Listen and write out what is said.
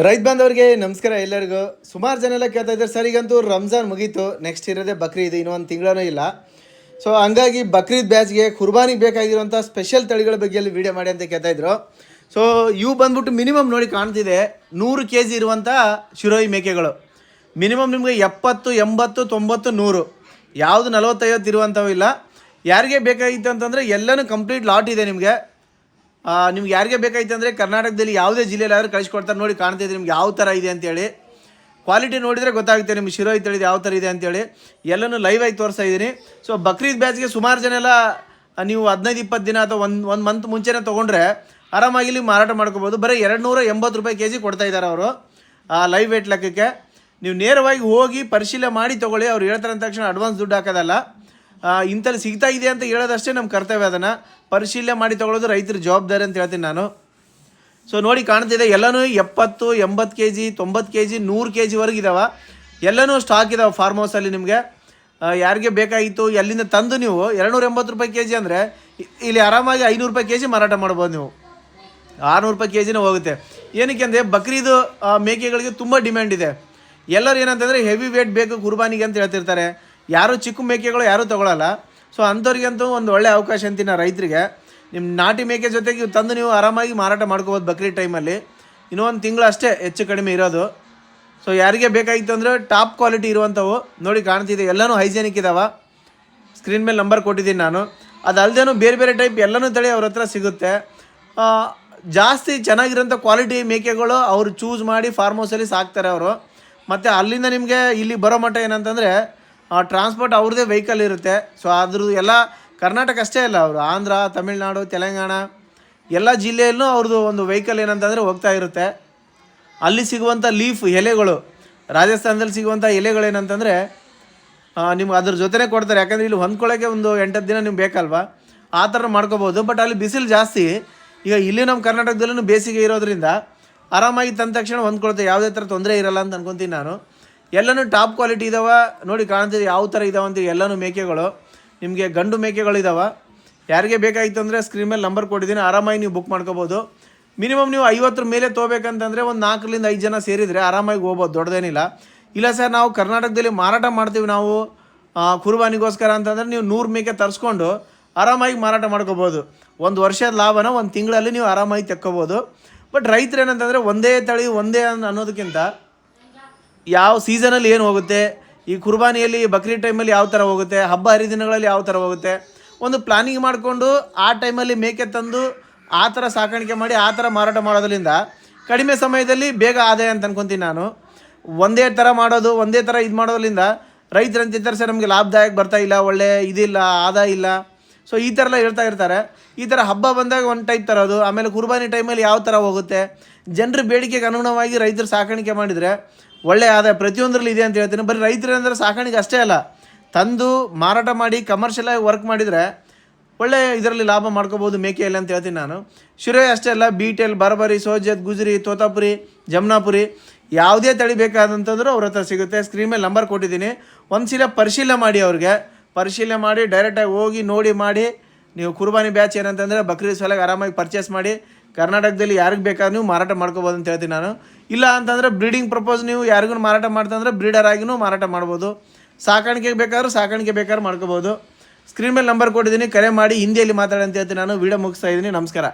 ರೈತ ಬಾಂಧವರಿಗೆ ನಮಸ್ಕಾರ ಎಲ್ಲರಿಗೂ. ಸುಮಾರು ಜನ ಎಲ್ಲ ಕೇಳ್ತಾ ಇದ್ದಾರೆ, ಸರ್, ಈಗಂತೂ ರಂಜಾನ್ ಮುಗೀತು. ನೆಕ್ಸ್ಟ್ ಇರೋದೇ ಬಕ್ರೀದ್. ಇನ್ನೊಂದು ತಿಂಗಳೂ ಇಲ್ಲ. ಸೊ ಹಂಗಾಗಿ ಬಕ್ರೀದ್ ಬ್ಯಾಚ್ಗೆ ಕುರ್ಬಾನಿಗೆ ಬೇಕಾಗಿರುವಂಥ ಸ್ಪೆಷಲ್ ತಳಿಗಳ ಬಗ್ಗೆ ಅಲ್ಲಿ ವೀಡಿಯೋ ಮಾಡಿ ಅಂತ ಕೇಳ್ತಾ ಇದ್ರು. ಸೊ ಇವು ಬಂದ್ಬಿಟ್ಟು ಮಿನಿಮಮ್ ನೋಡಿ ಕಾಣ್ತಿದೆ. ನೂರು ಕೆ ಜಿ ಇರುವಂಥ ಶಿರೋಯಿ ಮೇಕೆಗಳು. ಮಿನಿಮಮ್ ನಿಮಗೆ ಎಪ್ಪತ್ತು, ಎಂಬತ್ತು, ತೊಂಬತ್ತು, ನೂರು. ಯಾವುದು ನಲವತ್ತೈವತ್ತು ಇರುವಂಥವು ಇಲ್ಲ. ಯಾರಿಗೆ ಬೇಕಾಗಿತ್ತು ಅಂತಂದರೆ ಎಲ್ಲನೂ ಕಂಪ್ಲೀಟ್ ಲಾಟ್ ಇದೆ ನಿಮಗೆ. ನಿಮ್ಗೆ ಯಾರಿಗೆ ಬೇಕಾಯ್ತು ಅಂದರೆ ಕರ್ನಾಟಕದಲ್ಲಿ ಯಾವುದೇ ಜಿಲ್ಲೆಯಲ್ಲಿ ಆದರೂ ಕಳಿಸ್ಕೊಡ್ತಾರೆ, ನೋಡಿ ಕಾಣ್ತಿದೆ ನಿಮ್ಗೆ ಯಾವ ಥರ ಇದೆ ಅಂತೇಳಿ. ಕ್ವಾಲಿಟಿ ನೋಡಿದರೆ ಗೊತ್ತಾಗುತ್ತೆ ನಿಮ್ಗೆ ಶಿರೋ ತಿಳಿದು ಯಾವ ಥರ ಇದೆ ಅಂತೇಳಿ. ಎಲ್ಲನೂ ಲೈವ್ ಆಗಿ ತೋರಿಸ್ತಾ ಇದ್ದೀನಿ. ಸೊ ಬಕ್ರೀದ್ ಬ್ಯಾಚ್ಗೆ ಸುಮಾರು ಜನ ಎಲ್ಲ ನೀವು ಹದಿನೈದು, ಇಪ್ಪತ್ತು ದಿನ ಅಥವಾ ಒಂದು ಒಂದು ಮಂತ್ ಮುಂಚೆನೇ ತೊಗೊಂಡ್ರೆ ಆರಾಮಾಗಿ ಇಲ್ಲಿ ಮಾರಾಟ ಮಾಡ್ಕೋಬೋದು. ಬರೀ ಎರಡು ನೂರ ಎಂಬತ್ತು ರೂಪಾಯಿ ಕೆ ಜಿ ಕೊಡ್ತಾ ಇದ್ದಾರೆ ಅವರು, ಆ ಲೈವ್ ವೇಟ್ ಲೆಕ್ಕಕ್ಕೆ. ನೀವು ನೇರವಾಗಿ ಹೋಗಿ ಪರಿಶೀಲನೆ ಮಾಡಿ ತೊಗೊಳ್ಳಿ. ಅವ್ರು ಹೇಳ್ತಾರೆ ತಕ್ಷಣ ಅಡ್ವಾನ್ಸ್ ದುಡ್ಡು ಹಾಕೋದಲ್ಲ. ಇಂಥಲ್ಲಿ ಸಿಗ್ತಾ ಇದೆ ಅಂತ ಹೇಳೋದಷ್ಟೇ ನಮ್ಮ ಕರ್ತವ್ಯ ಅದನ್ನು. ಪರಿಶೀಲನೆ ಮಾಡಿ ತೊಗೊಳೋದು ರೈತರ ಜವಾಬ್ದಾರಿ ಅಂತ ಹೇಳ್ತೀನಿ ನಾನು. ಸೊ ನೋಡಿ ಕಾಣ್ತಿದೆ, ಎಲ್ಲನೂ ಎಪ್ಪತ್ತು, ಎಂಬತ್ತು ಕೆ ಜಿ ತೊಂಬತ್ತು ಕೆ ಜಿ ನೂರು ಕೆ ಜಿವರೆಗೆ ಇದಾವೆ. ಎಲ್ಲನೂ ಸ್ಟಾಕ್ ಇದಾವೆ ಫಾರ್ಮ್ ಹೌಸಲ್ಲಿ ನಿಮಗೆ. ಯಾರಿಗೆ ಬೇಕಾಗಿತ್ತು, ಎಲ್ಲಿಂದ ತಂದು ನೀವು? ಎರಡುನೂರ ಎಂಬತ್ತು ರೂಪಾಯಿ ಕೆ ಜಿ ಅಂದರೆ, ಇಲ್ಲಿ ಆರಾಮಾಗಿ ಐನೂರು ರೂಪಾಯಿ ಕೆ ಜಿ ಮಾರಾಟ ಮಾಡ್ಬೋದು ನೀವು. ಆರುನೂರು ರೂಪಾಯಿ ಕೆ ಜಿನೇ ಹೋಗುತ್ತೆ. ಏನಕ್ಕೆ ಅಂದರೆ, ಬಕ್ರೀದು ಮೇಕೆಗಳಿಗೆ ತುಂಬ ಡಿಮ್ಯಾಂಡ್ ಇದೆ. ಎಲ್ಲರೂ ಏನಂತಂದರೆ ಹೆವಿ ವೇಟ್ ಬೇಕು ಕುರ್ಬಾನಿಗೆ ಅಂತ ಹೇಳ್ತಿರ್ತಾರೆ. ಯಾರು ಚಿಕ್ಕ ಮೇಕೆಗಳು ಯಾರೂ ತೊಗೊಳಲ್ಲ. ಸೊ ಅಂಥವ್ರಿಗಂತೂ ಒಂದು ಒಳ್ಳೆ ಅವಕಾಶ ಅಂತೀನಿ ರೈತರಿಗೆ. ನಿಮ್ಮ ನಾಟಿ ಮೇಕೆ ಜೊತೆಗೆ ಇವು ತಂದು ನೀವು ಆರಾಮಾಗಿ ಮಾರಾಟ ಮಾಡ್ಕೋಬೋದು ಬಕ್ರೀದ್ ಟೈಮಲ್ಲಿ. ಇನ್ನೂ ಒಂದು ತಿಂಗಳು ಅಷ್ಟೇ ಹೆಚ್ಚು ಕಡಿಮೆ ಇರೋದು. ಸೊ ಯಾರಿಗೆ ಬೇಕಾಗಿತ್ತು ಅಂದರೆ ಟಾಪ್ ಕ್ವಾಲಿಟಿ ಇರುವಂಥವು ನೋಡಿ ಕಾಣ್ತಿದೆ. ಎಲ್ಲನೂ ಹೈಜೆನಿಕ್ ಇದಾವೆ. ಸ್ಕ್ರೀನ್ ಮೇಲೆ ನಂಬರ್ ಕೊಟ್ಟಿದ್ದೀನಿ ನಾನು. ಅದಲ್ಲದೇನು ಬೇರೆ ಬೇರೆ ಟೈಪ್ ಎಲ್ಲನೂ ತಳಿ ಅವ್ರ ಹತ್ರ ಸಿಗುತ್ತೆ. ಜಾಸ್ತಿ ಚೆನ್ನಾಗಿರೋಂಥ ಕ್ವಾಲಿಟಿ ಮೇಕೆಗಳು ಅವರು ಚೂಸ್ ಮಾಡಿ ಫಾರ್ಮ್ ಹೌಸಲ್ಲಿ ಸಾಕ್ತಾರೆ ಅವರು. ಮತ್ತು ಅಲ್ಲಿಂದ ನಿಮಗೆ ಇಲ್ಲಿ ಬರೋ ಮಟ್ಟ ಏನಂತಂದರೆ ಟ್ರಾನ್ಸ್ಪೋರ್ಟ್ ಅವ್ರದ್ದೇ ವೆಹಿಕಲ್ ಇರುತ್ತೆ. ಸೊ ಅದ್ರದ್ದು ಎಲ್ಲ ಕರ್ನಾಟಕ ಅಷ್ಟೇ ಅಲ್ಲ ಅವರು. ಆಂಧ್ರ, ತಮಿಳ್ನಾಡು, ತೆಲಂಗಾಣ ಎಲ್ಲ ಜಿಲ್ಲೆಯಲ್ಲೂ ಅವ್ರದ್ದು ಒಂದು ವೆಹಿಕಲ್ ಏನಂತಂದರೆ ಹೋಗ್ತಾ ಇರುತ್ತೆ. ಅಲ್ಲಿ ಸಿಗುವಂಥ ಲೀಫ್ ಎಲೆಗಳು, ರಾಜಸ್ಥಾನದಲ್ಲಿ ಸಿಗುವಂಥ ಎಲೆಗಳೇನಂತಂದರೆ ನಿಮ್ಗೆ ಅದ್ರ ಜೊತೆನೇ ಕೊಡ್ತಾರೆ. ಯಾಕಂದರೆ ಇಲ್ಲಿ ಹೊಂದ್ಕೊಳ್ಳೋಕೆ ಒಂದು ಎಂಟತ್ತು ದಿನ ನಿಮ್ಗೆ ಬೇಕಲ್ವಾ? ಆ ಥರ ಮಾಡ್ಕೋಬೋದು. ಬಟ್ ಅಲ್ಲಿ ಬಿಸಿಲು ಜಾಸ್ತಿ. ಈಗ ಇಲ್ಲಿ ನಮ್ಮ ಕರ್ನಾಟಕದಲ್ಲೂ ಬೇಸಿಗೆ ಇರೋದ್ರಿಂದ ಆರಾಮಾಗಿ ತಂದ ತಕ್ಷಣ ಹೊಂದ್ಕೊಳ್ತೆ. ಯಾವುದೇ ಥರ ತೊಂದರೆ ಇರಲ್ಲ ಅಂತ ಅನ್ಕೊತೀನಿ ನಾನು. ಎಲ್ಲನೂ ಟಾಪ್ ಕ್ವಾಲಿಟಿ ಇದಾವೆ. ನೋಡಿ ಕಾಣ್ತಿದೆ ಯಾವ ಥರ ಇದಾವೆ ಅಂತ ಎಲ್ಲನೂ ಮೇಕೆಗಳು. ನಿಮಗೆ ಗಂಡು ಮೇಕೆಗಳು ಇದಾವೆ. ಯಾರಿಗೆ ಬೇಕಾಗಿತ್ತು ಅಂದರೆ ಸ್ಕ್ರೀನ್ ಮೇಲೆ ನಂಬರ್ ಕೊಟ್ಟಿದ್ದೀನಿ. ಆರಾಮಾಗಿ ನೀವು ಬುಕ್ ಮಾಡ್ಕೋಬೋದು. ಮಿನಿಮಮ್ ನೀವು ಐವತ್ತರ ಮೇಲೆ ತೊಗೋಬೇಕಂತಂದರೆ ಒಂದು ನಾಲ್ಕರಿಂದ ಐದು ಜನ ಸೇರಿದರೆ ಆರಾಮಾಗಿ ಹೋಗ್ಬೋದು. ದೊಡ್ಡದೇನಿಲ್ಲ. ಇಲ್ಲ ಸರ್, ನಾವು ಕರ್ನಾಟಕದಲ್ಲಿ ಮಾರಾಟ ಮಾಡ್ತೀವಿ ನಾವು ಕುರುಬಾನಿಗೋಸ್ಕರ ಅಂತಂದರೆ ನೀವು ನೂರು ಮೇಕೆ ತರಿಸ್ಕೊಂಡು ಆರಾಮಾಗಿ ಮಾರಾಟ ಮಾಡ್ಕೋಬೋದು. ಒಂದು ವರ್ಷದ ಲಾಭನ ಒಂದು ತಿಂಗಳಲ್ಲಿ ನೀವು ಆರಾಮಾಗಿ ತೆಕ್ಕೋಬೋದು. ಬಟ್ ರೈತರು ಏನಂತಂದರೆ ಒಂದೇ ತಳಿ, ಒಂದೇ ಅನ್- ಅನ್ನೋದಕ್ಕಿಂತ ಯಾವ ಸೀಸನಲ್ಲಿ ಏನು ಹೋಗುತ್ತೆ? ಈ ಕುರ್ಬಾನಿಯಲ್ಲಿ, ಬಕ್ರೀದ್ ಟೈಮಲ್ಲಿ ಯಾವ ಥರ ಹೋಗುತ್ತೆ? ಹಬ್ಬ ಹರಿದಿನಗಳಲ್ಲಿ ಯಾವ ಥರ ಹೋಗುತ್ತೆ? ಒಂದು ಪ್ಲಾನಿಂಗ್ ಮಾಡಿಕೊಂಡು ಆ ಟೈಮಲ್ಲಿ ಮೇಕೆ ತಂದು ಆ ಥರ ಸಾಕಾಣಿಕೆ ಮಾಡಿ, ಆ ಥರ ಮಾರಾಟ ಮಾಡೋದ್ರಿಂದ ಕಡಿಮೆ ಸಮಯದಲ್ಲಿ ಬೇಗ ಆದಾಯ ಅಂತ ಅನ್ಕೊತೀನಿ ನಾನು. ಒಂದೇ ಥರ ಮಾಡೋದು, ಒಂದೇ ಥರ ಇದು ಮಾಡೋದ್ರಿಂದ ರೈತರು ಅಂತಿರ್ತಾರೆ ಸರ್ ನಮಗೆ ಲಾಭದಾಯಕ ಬರ್ತಾ ಇಲ್ಲ, ಒಳ್ಳೆ ಇದಿಲ್ಲ, ಆದಾಯ ಇಲ್ಲ. ಸೊ ಈ ಥರ ಎಲ್ಲ ಹೇಳ್ತಾ ಇರ್ತಾರೆ. ಈ ಥರ ಹಬ್ಬ ಬಂದಾಗ ಒಂದು ಟೈಪ್ ತರೋದು ಆಮೇಲೆ ಕುರ್ಬಾನಿ ಟೈಮಲ್ಲಿ ಯಾವ ಥರ ಹೋಗುತ್ತೆ? ಜನರ ಬೇಡಿಕೆಗೆ ಅನುಗುಣವಾಗಿ ರೈತರು ಸಾಕಾಣಿಕೆ ಮಾಡಿದರೆ ಒಳ್ಳೆ ಆದಾಯ ಪ್ರತಿಯೊಂದರಲ್ಲಿ ಇದೆ ಅಂತ ಹೇಳ್ತೀನಿ. ಬರೀ ರೈತರು ಅಂದರೆ ಸಾಕಾಣಿಕೆ ಅಷ್ಟೇ ಅಲ್ಲ. ತಂದು ಮಾರಾಟ ಮಾಡಿ ಕಮರ್ಷಿಯಲಾಗಿ ವರ್ಕ್ ಮಾಡಿದರೆ ಒಳ್ಳೆ ಇದರಲ್ಲಿ ಲಾಭ ಮಾಡ್ಕೋಬೋದು ಮೇಕೆಯಲ್ಲಿ ಅಂತ ಹೇಳ್ತೀನಿ ನಾನು. ಶಿರೋ ಅಷ್ಟೇ ಅಲ್ಲ, ಬೀಟೆಲ್, ಬರಬರಿ ಸೋಜತ್ ಗುಜರಿ, ತೋತಾಪುರಿ, ಜಮ್ನಾಪುರಿ ಯಾವುದೇ ತಳಿ ಬೇಕಾದಂತಂದ್ರೂ ಅವ್ರ ಹತ್ರ ಸಿಗುತ್ತೆ. ಸ್ಕ್ರೀನ್ ಮೇಲೆ ನಂಬರ್ ಕೊಟ್ಟಿದ್ದೀನಿ. ಒಂದು ಸಲ ಪರಿಶೀಲನೆ ಮಾಡಿ ಅವ್ರಿಗೆ. ಪರಿಶೀಲನೆ ಮಾಡಿ ಡೈರೆಕ್ಟಾಗಿ ಹೋಗಿ ನೋಡಿ ಮಾಡಿ, ನೀವು ಕುರ್ಬಾನಿ ಬ್ಯಾಚ್ ಏನಂತಂದರೆ ಬಕ್ರೀದ್ ಸಲಗೆ ಆರಾಮಾಗಿ ಪರ್ಚೇಸ್ ಮಾಡಿ ಕರ್ನಾಟಕದಲ್ಲಿ ಯಾರಿಗೆ ಬೇಕಾದ್ರೂ ನೀವು ಮಾರಾಟ ಮಾಡ್ಕೋಬೋದು ಅಂತ ಹೇಳ್ತೀನಿ ನಾನು. ಇಲ್ಲ ಅಂತಂದರೆ ಬ್ರೀಡಿಂಗ್ ಪ್ರಪೋಸ್ ನೀವು ಯಾರಿಗೂ ಮಾರಾಟ ಮಾಡ್ತಂದ್ರೆ ಬ್ರೀಡರ್ ಆಗಿನೂ ಮಾರಾಟ ಮಾಡ್ಬೋದು. ಸಾಕಾಣಿಕೆಗೆ ಬೇಕಾದ್ರೂ ಸಾಕಾಣಿಕೆ ಬೇಕಾದ್ರೂ ಮಾಡ್ಕೋಬೋದು. ಸ್ಕ್ರೀನ್ ಮೇಲೆ ನಂಬರ್ ಕೊಟ್ಟಿದ್ದೀನಿ, ಕರೆ ಮಾಡಿ ಹಿಂದಿಯಲ್ಲಿ ಮಾತಾಡಿ ಅಂತ ಹೇಳ್ತೀನಿ ನಾನು. ವೀಡಿಯೋ ಮುಗಿಸ್ತಾ ಇದ್ದೀನಿ. ನಮಸ್ಕಾರ.